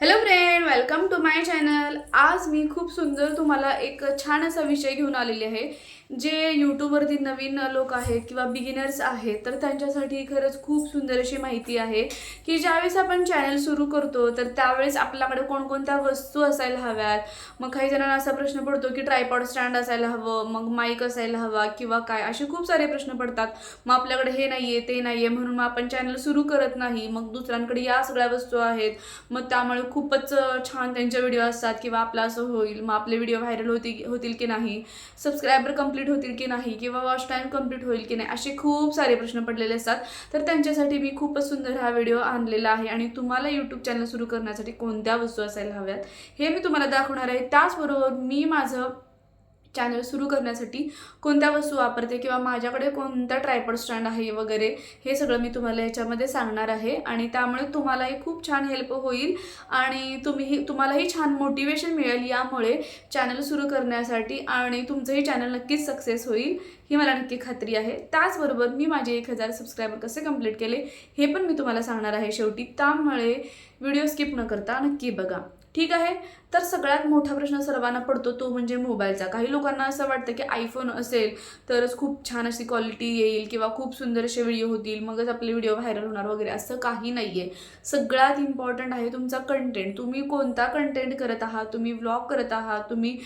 Hello friend welcome to my channel आज मी खूप सुंदर तुम्हाला एक छान असा विषय घेऊन आलेले आहे. जे यूट्यूबवरती नवीन लोक आहेत किंवा बिगिनर्स आहेत तर त्यांच्यासाठी खरंच खूप सुंदर अशी माहिती आहे की ज्यावेळेस आपण चॅनल सुरू करतो तर त्यावेळेस आपल्याकडे कोणकोणत्या वस्तू असायला हव्यात? मग काही जणांना असा प्रश्न पडतो की ट्रायपॉड स्टँड असायला हवं मग माईक असायला हवा किंवा काय? असे खूप सारे प्रश्न पडतात. मग आपल्याकडे हे नाही आहे ते नाही आहे म्हणून मग आपण चॅनल सुरू करत नाही. मग दुसऱ्यांकडे या सगळ्या वस्तू आहेत. मग त्यामुळे खूपच छान त्यांचे व्हिडिओ असतात किंवा आपलं असं होईल. मग आपले व्हिडिओ व्हायरल होतील होतील की नाही? सबस्क्रायबर कंप्लीट होतील की नाही किंवा वॉश टाईम कंप्लीट होईल की नाही असे खूप सारे प्रश्न पडलेले असतात. तर त्यांच्यासाठी मी खूपच सुंदर हा व्हिडिओ आणलेला आहे. आणि तुम्हाला यूट्यूब चॅनल सुरू करण्यासाठी कोणत्या वस्तू असायला हव्यात हे मी तुम्हाला दाखवणार आहे. त्याचबरोबर मी माझं चॅनल सुरू करण्यासाठी कोणत्या वस्तू वापरते किंवा माझ्याकडे कोणता ट्रायपॉड स्टँड आहे वगैरे हे सगळं मी तुम्हाला याच्यामध्ये सांगणार आहे. आणि त्यामुळे तुम्हालाही खूप छान हेल्प होईल आणि तुम्हीही तुम्हालाही छान मोटिवेशन मिळेल यामुळे चॅनल सुरू करण्यासाठी आणि तुमचंही चॅनल नक्कीच सक्सेस होईल ही मला नक्की खात्री आहे. त्याचबरोबर मी माझे एक हजार सबस्क्रायबर कसे कंप्लीट केले हे पण मी तुम्हाला सांगणार आहे शेवटी. त्यामुळे व्हिडिओ स्किप न करता नक्की बघा. ठीक आहे? तर सगळ्यात मोठा प्रश्न सर्वांना पडतो तो म्हणजे मोबाईलचा. काही लोकांना असं वाटतं की आयफोन असेल तरच खूप छान अशी क्वालिटी येईल किंवा खूप सुंदर असे व्हिडिओ होतील मगच आपले व्हिडिओ व्हायरल होणार वगैरे असं काही नाही आहे सगळ्यात इम्पॉर्टंट आहे तुमचा कंटेंट तुम्ही कोणता कंटेंट करत आहात? तुम्ही व्लॉग करत आहात? तुम्ही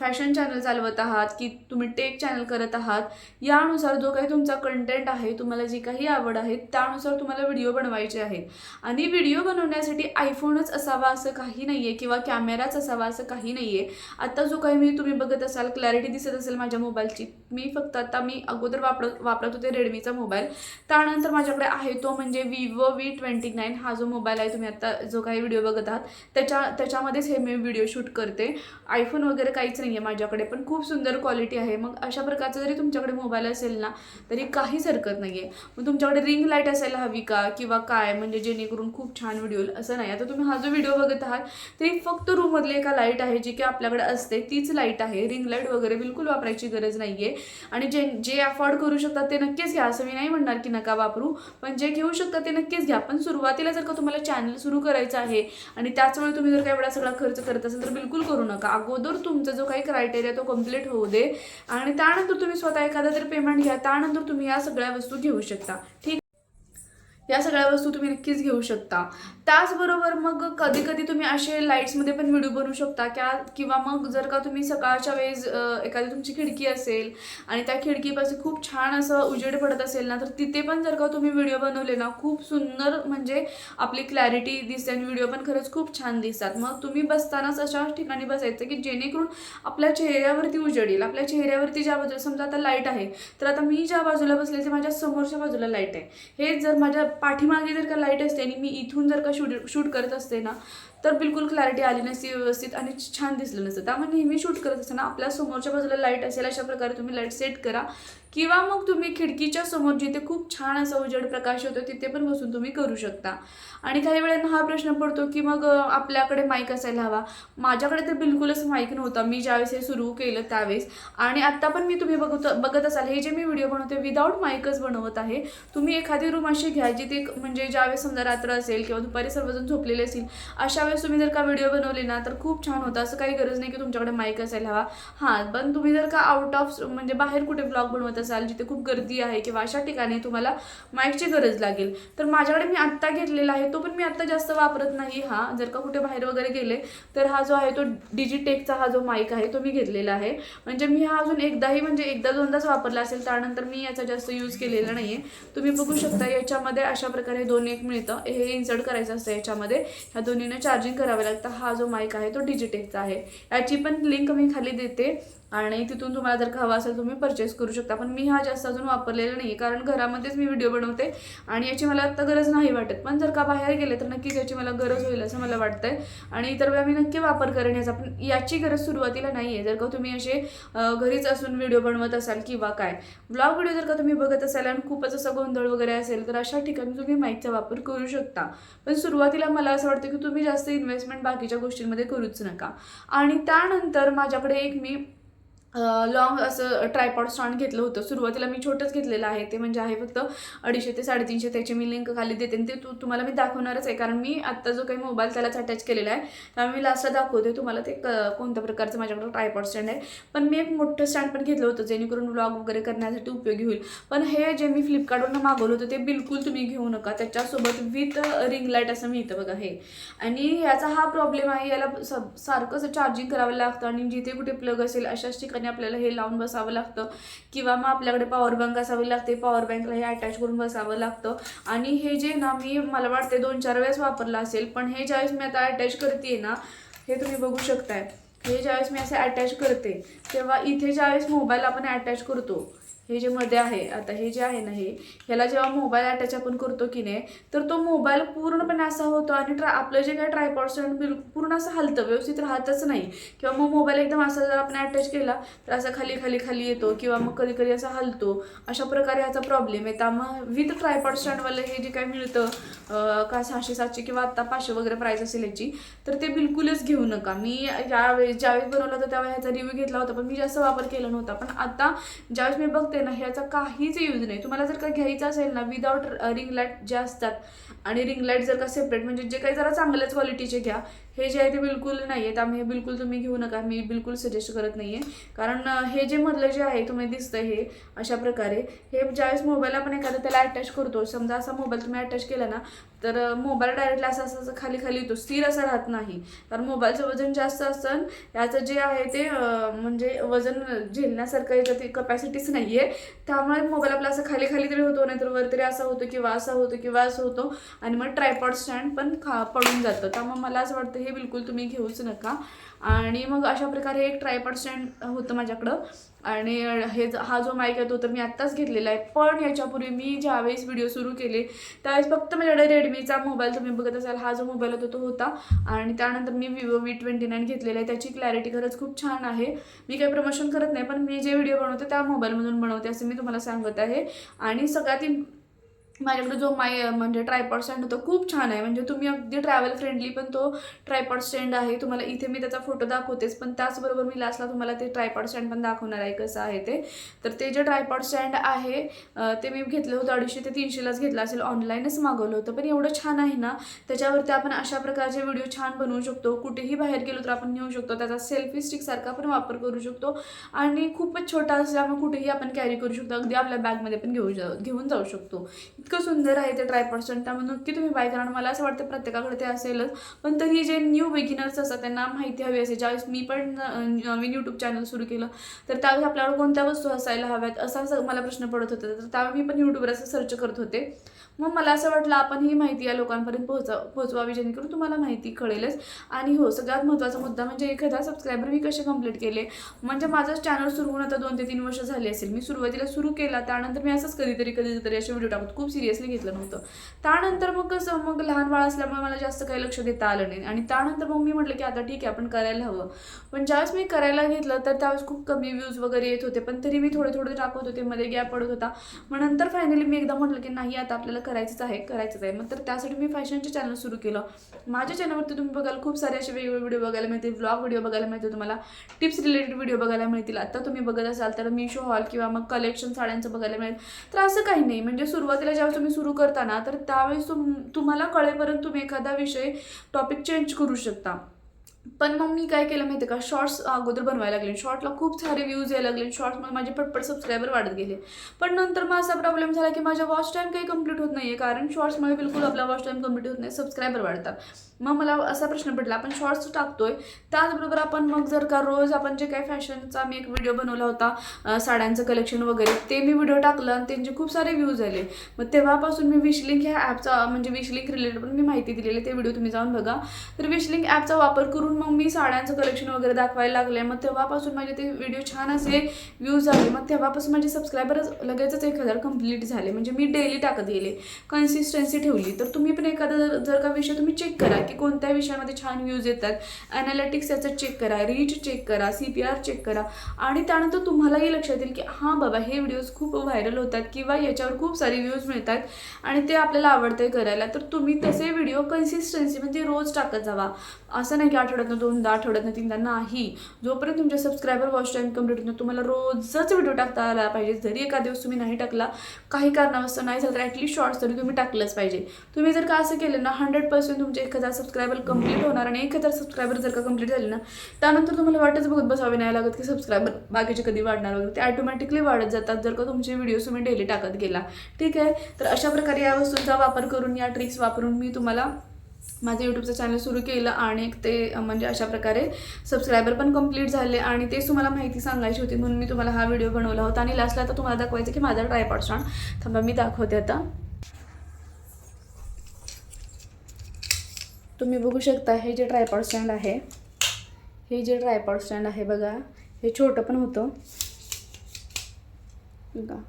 फॅशन चॅनल चालवत आहात की तुम्ही टेक चॅनल करत आहात? यानुसार जो काही तुमचा कंटेंट आहे तुम्हाला जी काही आवड आहे त्यानुसार तुम्हाला व्हिडिओ बनवायचे आहेत. आणि व्हिडिओ बनवण्यासाठी आयफोनच असावा असं काही नाही आहे किंवा कॅमेरा कॅमेराच असावा असं काही नाही आहे आत्ता जो काही मी तुम्ही बघत असाल क्लॅरिटी दिसत असेल माझ्या मोबाईलची मी फक्त आता मी अगोदर वापरत वापरत होते रेडमीचा मोबाईल. त्यानंतर माझ्याकडे आहे तो म्हणजे विवो व्ही ट्वेंटी नाईन हा जो मोबाईल आहे तुम्ही आत्ता जो काही व्हिडिओ बघत आहात त्याच्या त्याच्यामध्येच हे मी व्हिडिओ शूट करते. आयफोन वगैरे काहीच नाही आहे माझ्याकडे पण खूप सुंदर क्वालिटी आहे. मग अशा प्रकारचा जरी तुमच्याकडे मोबाईल असेल ना तरी काहीच हरकत नाही आहे मग तुमच्याकडे रिंग लाइट असायला हवी का? किंवा काय? म्हणजे जेणेकरून खूप छान व्हिडिओ असं नाही. आता तुम्ही हा जो व्हिडिओ बघत आहात तरी फक्त रूममधली एका लाइट आहे जी की आपल्याकडे असते तीच लाइट आहे. रिंग लाइट वगैरे बिलकुल वापरायची गरज नाही आहे आणि जे जे अफोर्ड करू शकतात ते नक्कीच घ्या असं मी नाही म्हणणार की नका वापरू. पण जे घेऊ शकतात ते नक्कीच घ्या. पण सुरुवातीला जर का तुम्हाला चॅनल सुरू करायचं आहे आणि त्याचमुळे तुम्ही जर का एवढा सगळा खर्च करत असाल तर बिलकुल करू नका. अगोदर तुमचा जो काही क्रायटेरिया तो कंप्लीट होऊ दे. आणि त्यानंतर तुम्ही स्वतः एखादा तरी पेमेंट घ्या त्यानंतर तुम्ही या सगळ्या वस्तू घेऊ शकता. ठीक? या सगळ्या वस्तू तुम्ही नक्कीच घेऊ शकता. त्याचबरोबर मग कधी कधी तुम्ही असे लाईट्समध्ये पण व्हिडिओ बनवू शकता. क्या किंवा मग जर का तुम्ही सकाळच्या वेळेस एखादी तुमची खिडकी असेल आणि त्या खिडकीपासून खूप छान असं उजेड पडत असेल ना तर तिथे पण जर का तुम्ही व्हिडिओ बनवले ना खूप सुंदर म्हणजे आपली क्लॅरिटी दिसते आणि व्हिडिओ पण खरंच खूप छान दिसतात. मग तुम्ही बसतानाच अशा ठिकाणी बसायचं की जेणेकरून आपल्या चेहऱ्यावरती उजेड येईल. आपल्या चेहऱ्यावरती ज्या बाजूला समजा आता लाइट आहे तर आता मी ज्या बाजूला बसले ते माझ्या समोरच्या बाजूला लाइट आहे. हे जर माझ्या पाठीमागे जर का लाइट असते आणि मी इथून जर का शूट शूट करत असते ना तर बिलकुल क्लॅरिटी आली नसती व्यवस्थित आणि छान दिसलं नसतं. त्यामुळे नेहमी शूट करत असताना आपल्या समोरच्या बाजूला लाइट असेल अशा प्रकारे तुम्ही लाइट सेट करा. किंवा मग तुम्ही खिडकीच्या समोर जिथे खूप छान असा उजेड प्रकाश होतो तिथे पण बसून तुम्ही करू शकता. आणि काही वेळांना हा प्रश्न पडतो की मग आपल्याकडे माईक असायला हवा. माझ्याकडे तर बिलकुलच माईक नव्हता. मी ज्यावेळेस हे सुरू केलं त्यावेळेस. आणि आत्ता पण मी तुम्ही बघत बघत असाल. हे जे मी व्हिडिओ बनवते विदाऊट माईकच बनवत आहे. तुम्ही एखादी रूम अशी घ्या जिथे म्हणजे ज्यावेळेस समजा रात्र असेल किंवा दुपारी सर्वजण झोपलेले असतील अशा वेळेस तुम्ही जर का व्हिडिओ बनवले ना तर खूप छान होतं. असं काही गरज नाही की तुमच्याकडे माईक असायला हवा. हां पण तुम्ही जर का आउट ऑफ म्हणजे बाहेर कुठे ब्लॉग बनवत असाल जिथे खूप गर्दी आहे किंवा अशा ठिकाणी तुम्हाला माईकची गरज लागेल तर माझ्याकडे मी आत्ता घेतलेला आहे. तो पण मी आत्ता जास्त वापरत नाही. हा जर का कुठे बाहेर वगैरे गेले तर हा जो आहे तो डिजिटेकचा हा जो माईक आहे तो मी घेतलेला आहे. म्हणजे मी हा अजून एकदाही म्हणजे एकदा दोनदाच वापरला असेल त्यानंतर मी याचा जास्त यूज केलेला नाही आहे तुम्ही बघू शकता याच्यामध्ये अशा प्रकारे दोन एक मिळतं. हे इन्सर्ट करायचं असतं याच्यामध्ये. ह्या दोन्हीनं चार्ज चार्जिंग करावं लागतं हा जो माईक आहे तो डिजिटेकचा आहे. याची पण लिंक मी खाली देते आणि तिथून तुम्हाला जर का हवा असेल तुम्ही परचेस करू शकता. पण मी हा जास्त अजून वापरलेला नाही कारण घरामध्येच मी व्हिडिओ बनवते आणि याची मला आत्ता गरज नाही वाटत. पण जर का बाहेर गेले तर नक्कीच याची मला गरज होईल असं मला वाटतंय. आणि इतर वेळा मी नक्की वापर करेन याचा पण याची गरज सुरुवातीला नाही आहे जर का तुम्ही असे घरीच असून व्हिडिओ बनवत असाल किंवा काय. ब्लॉग व्हिडिओ जर का तुम्ही बघत असाल आणि खूपच असं गोंधळ वगैरे असेल तर अशा ठिकाणी तुम्ही माईकचा वापर करू शकता. पण सुरुवातीला मला असं वाटतं की तुम्ही जास्त इन्व्हेस्टमेंट बाकीच्या गोष्टींमध्ये करूच नका. आणि त्यानंतर माझ्याकडे एक मी लॉंग असं ट्रायपॉड स्टँड घेतलं होतं. सुरुवातीला मी छोटंच घेतलेलं आहे. ते म्हणजे आहे फक्त अडीचशे ते साडेतीनशे त्याची मी लिंक खाली देते. आणि ते तू तुम्हाला मी दाखवणारच आहे. कारण मी आत्ता जो काही मोबाईल त्यालाच अटॅच केलेला आहे त्यामुळे मी लास्टला दाखवते. तुम्हाला ते क कोणत्या प्रकारचं माझ्याकडं ट्रायपॉड स्टँड आहे. पण मी एक मोठं स्टँड पण घेतलं होतं जेणेकरून व्लॉग वगैरे करण्यासाठी उपयोगी होईल. पण हे जे मी फ्लिपकार्टवरून मागवलं होतं ते बिलकुल तुम्ही घेऊ नका. त्याच्यासोबत विथ रिंग लाइट असं मिळतं बघा हे. आणि याचा हा प्रॉब्लेम आहे याला स सारखं असं चार्जिंग करावं लागतं. आणि जिथे कुठे प्लग असेल अशाच ठिकाणी आपल्याला हे लावून बसावं लागतं. किंवा मग आपल्याकडे पॉवर बँक असावी लागते. पॉवर बँकला हे अटॅच करून बसावं लागतं. आणि हे जे ना मी मला वाटते दोन चार वेळेस वापरलं असेल पण हे ज्यावेळेस मी आता अटॅच करते ना हे तुम्ही बघू शकताय. हे ज्यावेळेस मी असे अटॅच करते तेव्हा इथे ज्यावेळेस मोबाईल आपण अटॅच करतो हे जे मध्ये आहे आता हे जे आहे ना हे ह्याला जेव्हा मोबाईल अटॅच आपण करतो की नाही तर तो मोबाईल पूर्णपणे असा होतो आणि ट्रा आपलं जे काय ट्रायपॉड स्टँड बिल पूर्ण असं हलतं व्यवस्थित राहतच नाही. किंवा मग मोबाईल एकदम असा जर आपण अटॅच केला तर असा खाली खाली खाली येतो किंवा मग कधी कधी असा हलतो. अशा प्रकारे ह्याचा प्रॉब्लेम आहे. मग विथ ट्रायपॉड स्टँडवालं हे जे काय मिळतं का सहाशे सातशे किंवा आत्ता पाचशे वगैरे प्राईस असेल याची तर ते बिलकुलच घेऊ नका. मी यावेळेस ज्यावेळेस बनवलं होतं त्यावेळेस ह्याचा रिव्ह्यू घेतला होता पण मी जास्त वापर केला नव्हता. पण आता ज्यावेळेस मी होते ना ह्याचा काहीच यूज नाही. तुम्हाला जर का घ्यायचं असेल ना विदाउट रिंग लाइट जे असतात आणि रिंग लाइट जर का सेपरेट म्हणजे जे काही जरा चांगल्याच क्वालिटीचे घ्या हे जे आहे ते बिलकुल नाही आहेत आम्ही हे बिलकुल तुम्ही घेऊ नका. मी बिलकुल सजेस्ट करत नाही आहे कारण हे जे मधलं जे आहे तुम्ही दिसतं हे अशा प्रकारे हे ज्यावेळेस मोबाईल आपण एखादा त्याला अटॅच करतो समजा असा मोबाईल तुम्ही अटॅच केला ना तर मोबाईल डायरेक्टला असं असं असं खाली खाली येतो. स्थिर असा राहत नाही. कारण मोबाईलचं वजन जास्त असतं याचं जे आहे ते म्हणजे वजन झेलण्यासारखं याचं ती कपॅसिटीच नाही आहे त्यामुळे मोबाईल आपला असं खाली खाली तरी होतो नाहीतर वर तरी असा होतो किंवा असा होतो किंवा असं होतो. आणि मग ट्रायपॉड स्टँड पण खा पडून जातं. त्यामुळे मला असं वाटतं हे बिलकुल तुम्ही घेऊच नका. आणि मग अशा प्रकारे एक ट्रायपॉड स्टँड होतं माझ्याकडं. आणि हे हा जो माईक आहे तो तर मी आत्ताच घेतलेला आहे. पण याच्यापूर्वी मी ज्यावेळेस व्हिडिओ सुरू केले त्यावेळेस फक्त माझ्याकडे रेडमीचा मोबाईल तुम्ही बघत असाल हा जो मोबाईल होता तो होता. आणि त्यानंतर मी विवो वी ट्वेंटी नाईन घेतलेला आहे. त्याची क्लॅरिटी खरंच खूप छान आहे. मी काही प्रमोशन करत नाही पण मी जे व्हिडिओ बनवते त्या मोबाईलमधून बनवते असं मी तुम्हाला सांगत आहे. आणि सगळ्यात माझ्याकडे जो माय म्हणजे ट्रायपॉड स्टँड होता खूप छान आहे. म्हणजे तुम्ही अगदी ट्रॅव्हल फ्रेंडली पण तो ट्रायपॉड स्टँड आहे. तुम्हाला इथे मी त्याचा फोटो दाखवतेच पण त्याचबरोबर मी लास्टला तुम्हाला ते ट्रायपॉड स्टँड पण दाखवणार आहे कसं आहे ते. तर ते जे ट्रायपॉड स्टँड आहे ते मी घेतलं होतं अडीचशे ते तीनशेलाच घेतलं असेल. ऑनलाईनच मागवलं होतं पण एवढं छान आहे ना त्याच्यावरती आपण अशा प्रकारचे व्हिडिओ छान बनवू शकतो. कुठेही बाहेर गेलो तर आपण नेऊ शकतो. त्याचा सेल्फी स्टिकसारखा पण वापर करू शकतो. आणि खूपच छोटा असल्यामुळे कुठेही आपण कॅरी करू शकतो. अगदी आपल्या बॅगमध्ये पण घेऊ जा घेऊन जाऊ शकतो. इतकं सुंदर आहे ते ट्रायपॉड स्टँड त्यामुळे नक्की तुम्ही बाय करा. मला असं वाटतं प्रत्येकाकडे ते असेलच. पण तरी जे न्यू बिगिनर्स असतात त्यांना माहिती हवी असेल. ज्यावेळेस मी पण नवीन यूट्यूब चॅनल सुरू केलं तर त्यावेळेस आपल्याकडे कोणत्या वस्तू असायला हव्यात असा असं मला प्रश्न पडत होता. तर त्यावेळी मी पण यूट्यूबवर असं सर्च करत होते. मग मला असं वाटलं आपण ही माहिती या लोकांपर्यंत पोहोचा पोहोचवावी जेणेकरून तुम्हाला माहिती कळेलच. आणि हो सगळ्यात महत्त्वाचा मुद्दा म्हणजे एखादा सबस्क्रायबर मी कसे कंप्लीट केले? म्हणजे माझं चॅनल सुरू होऊन आता दोन ते तीन वर्ष झाले असेल. मी सुरुवातीला सुरू केला त्यानंतर मी असंच कधीतरी कधीतरी असे व्हिडिओ टाकत खूप सिरियसली घेतलं नव्हतं. त्यानंतर मग कसं मग लहान बाळ असल्यामुळे मला जास्त काही लक्ष देता आलं नाही. आणि त्यानंतर मग मी म्हटलं की आता ठीक आहे आपण करायला हवं. पण ज्यावेळेस मी करायला घेतलं तर त्यावेळेस खूप कमी व्ह्यूज वगैरे येत होते. पण तरी मी थोडे थोडे टाकत होते मध्ये गॅप पडत होता. मग नंतर फायनली मी एकदा म्हटलं की नाही आता आपल्याला करायचंच आहे करायचंच आहे. मग तर त्यासाठी मी फॅशनचे चॅनल सुरू केलं. माझ्या चॅनलवरती तुम्ही बघाल खूप सारे असे वेगवेगळे व्हिडिओ बघायला मिळतील ब्लॉग व्हिडिओ बघायला मिळतील तुम्हाला टिप्स रिलेटेड व्हिडिओ बघायला मिळतील. आता तुम्ही बघत असाल तर मिशो हॉल किंवा मग कलेक्शन साड्यांचं बघायला मिळेल. तर असं काही नाही. म्हणजे सुरुवातीला ज्यावेळेस तुम्ही सुरू करताना तर त्यावेळेस तुम तुम्हाला कळेपर्यंत तुम्ही एखादा विषय टॉपिक चेंज करू शकता. पण मग मी काय केलं माहिती आहे का शॉर्ट्स अगोदर बनवायला लागले. शॉर्टला खूप सारे व्ह्यूज यायला लागले. शॉर्ट्समध्ये माझे पटपट सबस्क्रायबर वाढत गेले. पण नंतर मग असा प्रॉब्लेम झाला की माझा वॉच टाईम काही कंप्लीट होत नाही आहे कारण शॉर्ट्समुळे बिलकुल आपला वॉच टाईम कंप्लीट होत नाही. सबस्क्रायबर वाढतात. मग मला असा प्रश्न पडला. आपण शॉर्ट्स टाकतोय. त्याचबरोबर आपण मग जर का रोज आपण जे काही फॅशनचा मी एक व्हिडिओ बनवला होता साड्यांचं कलेक्शन वगैरे ते मी व्हिडिओ टाकलं आणि त्यांचे खूप सारे व्ह्यूज आले. मग तेव्हापासून मी विशलिंक ह्या ॲपचा म्हणजे विशलिंक रिलेटेड पण मी माहिती दिलेली ते व्हिडिओ तुम्ही जाऊन बघा. तर विशलिंक ॲपचा वापर करून मग मी साड्यांचं कलेक्शन वगैरे दाखवायला लागले. मग तेव्हापासून माझे ते व्हिडिओ छान असे व्ह्यूज आले. मग तेव्हापासून माझे सबस्क्रायबरच लगेचच एक हजार कंप्लीट झाले. म्हणजे मी डेली टाकत गेले. कन्सिस्टन्सी ठेवली. तर तुम्ही पण एखादा जर- जर का विषय तुम्ही चेक करा की कोणत्या विषयामध्ये छान व्ह्यूज येतात. ॲनालिटिक्स याचं चेक करा. रीच चेक करा. सी पी आर चेक करा. आणि त्यानंतर तुम्हालाही लक्षात येईल की हां बाबा हे व्हिडिओज खूप व्हायरल होतात किंवा याच्यावर खूप सारे व्ह्यूज मिळतात आणि ते आपल्याला आवडते करायला. तर तुम्ही तसे व्हिडिओ कन्सिस्टन्सी म्हणजे रोज टाकत जावा. असं नाही की आठवड्यातनं दोनदा आठवड्यातनं तीनदा नाही. जोपर्यंत तुमच्या सबस्क्रायबर वॉच टाईम कंप्लीट होतो तुम्हाला रोजच व्हिडिओ टाकता आला पाहिजे. जरी एका दिवस तुम्ही नाही टाकला काही कारणावस्तव नाही झालं तर ॲटलीस्ट शॉर्ट्स तरी तुम्ही टाकलंच पाहिजे. तुम्ही जर का असं केलं ना हंड्रेड पर्सेंट तुमचे एक हजार सबस्क्रायबर कंप्लीट होणार आणि एक हजार सबस्क्रायबर जर का कंप्लीट झाले ना त्यानंतर तुम्हाला वाटच बघत बसावे नाही लागत की सबस्क्रायबर बाकीचे कधी वाढणार वगैरे. ते ऑटोमॅटिकली वाढत जातात जर का तुमचे व्हिडिओज तुम्ही डेली टाकत गेला. ठीक आहे? तर अशा प्रकारे या वस्तूंचा वापर करून या ट्रिक्स वापरून मी तुम्हाला माझं यूट्यूबचं चॅनल सुरू केलं आणि ते म्हणजे अशा प्रकारे सबस्क्रायबर पण कंप्लीट झाले आणि तेच तुम्हाला माहिती सांगायची होती म्हणून मी तुम्हाला हा व्हिडिओ बनवला होता. आणि लास्टला आता तुम्हाला दाखवायचं की माझा ट्रायपॉड स्टँड थांबा मी दाखवते आता. तुम्ही बघू शकता हे जे ट्रायपॉड स्टँड आहे हे जे ट्रायपॉड स्टँड आहे बघा हे छोटं पण होतं. बघा.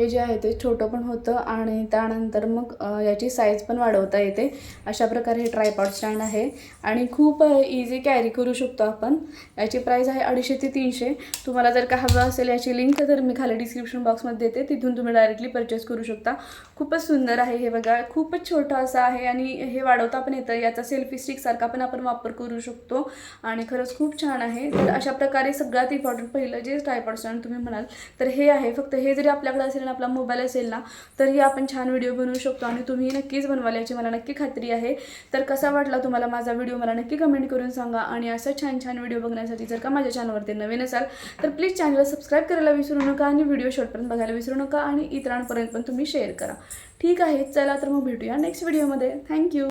हे जे आहे ते छोटं पण होतं आणि त्यानंतर मग याची साईज पण वाढवता येते. अशा प्रकारे हे ट्रायपॉड स्टँड आहे. आणि खूप इझी कॅरी करू शकतो आपण. याची प्राईस आहे अडीचशे ते तीनशे. तुम्हाला जर का हवं असेल याची लिंक तर मी खाली डिस्क्रिप्शन बॉक्समध्ये देते. तिथून तुम्ही डायरेक्टली परचेस करू शकता. खूपच सुंदर आहे हे बघा. खूपच छोटं असं आहे आणि हे वाढवता पण येतं. याचा सेल्फी स्टिकसारखा पण आपण वापर करू शकतो. आणि खरंच खूप छान आहे. तर अशा प्रकारे सगळ्यात इम्पॉर्टंट पहिलं जे ट्रायपॉड स्टँड तुम्ही म्हणाल तर हे आहे. फक्त हे जरी आपल्याकडे असेल आपला मोबाईल असेल ना तरी आपण छान व्हिडिओ बनवू शकतो आणि तुम्ही नक्कीच बनवाल याची मला नक्की खात्री आहे. तर कसा वाटला तुम्हाला माझा व्हिडिओ मला नक्की कमेंट करून सांगा आणि असं छान छान व्हिडिओ बघण्यासाठी जर का माझ्या चॅनलवरती नवीन असाल तर प्लीज चॅनलला सबस्क्राईब करायला विसरू नका आणि व्हिडिओ शॉर्टपर्यंत बघायला विसरू नका आणि इतरांपर्यंत पण तुम्ही शेअर करा. ठीक आहे चला तर मग भेटूया नेक्स्ट व्हिडिओमध्ये थँक्यू